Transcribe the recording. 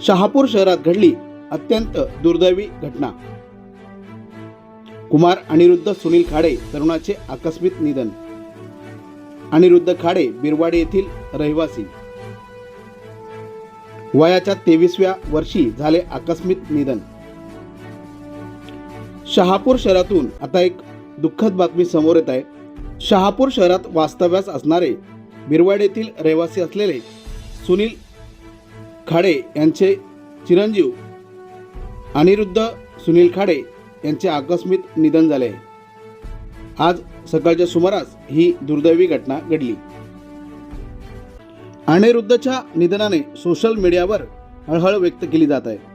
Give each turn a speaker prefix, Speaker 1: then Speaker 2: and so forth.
Speaker 1: शहापूर शहरात घडली अत्यंत दुर्दैवी घटना. कुमार अनिरुद्ध सुनील खाडे तरुणाचे आकस्मिक निधन. अनिरुद्ध खाडे बिरवाडी येथील रहिवासी. वयाच्या तेवीसव्या वर्षी झाले आकस्मिक निधन. शहापूर शहरातून आता एक दुःखद बातमी समोर येत आहे. शहापूर शहरात वास्तव्यास असणारे बिरवाड येथील रहिवासी असलेले सुनील खाडे यांचे चिरंजीव अनिरुद्ध सुनील खाडे यांचे आकस्मिक निधन झाले. आहे आज सकाळच्या सुमारास ही दुर्दैवी घटना घडली. अनिरुद्धच्या निधनाने सोशल मीडियावर हळहळ व्यक्त केली जात आहे.